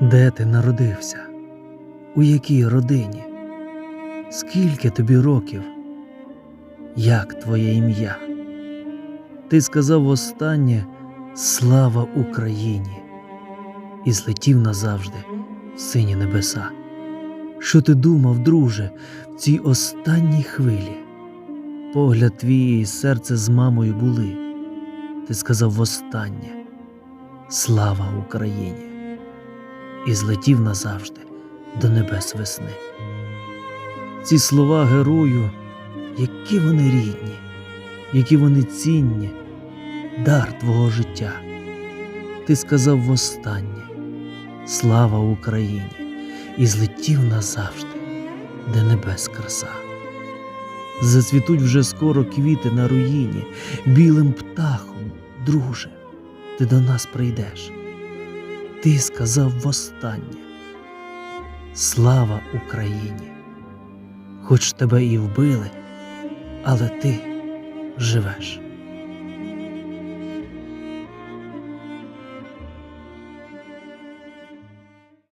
Де ти народився? У якій родині? Скільки тобі років? Як твоє ім'я? Ти сказав востаннє Слава Україні і злетів назавжди в сині небеса. Що ти думав, друже, в цій останній хвилі? Погляд твій і серце з мамою були. Ти сказав востаннє Слава Україні! І злетів назавжди до небес весни. Ці слова герою, які вони рідні, які вони цінні, дар твого життя. Ти сказав востаннє Слава Україні! І злетів назавжди, де небес краса. Зацвітуть вже скоро квіти на руїні, білим птахом, друже, ти до нас прийдеш. Ти сказав востаннє Слава Україні! Хоч тебе і вбили, але ти живеш.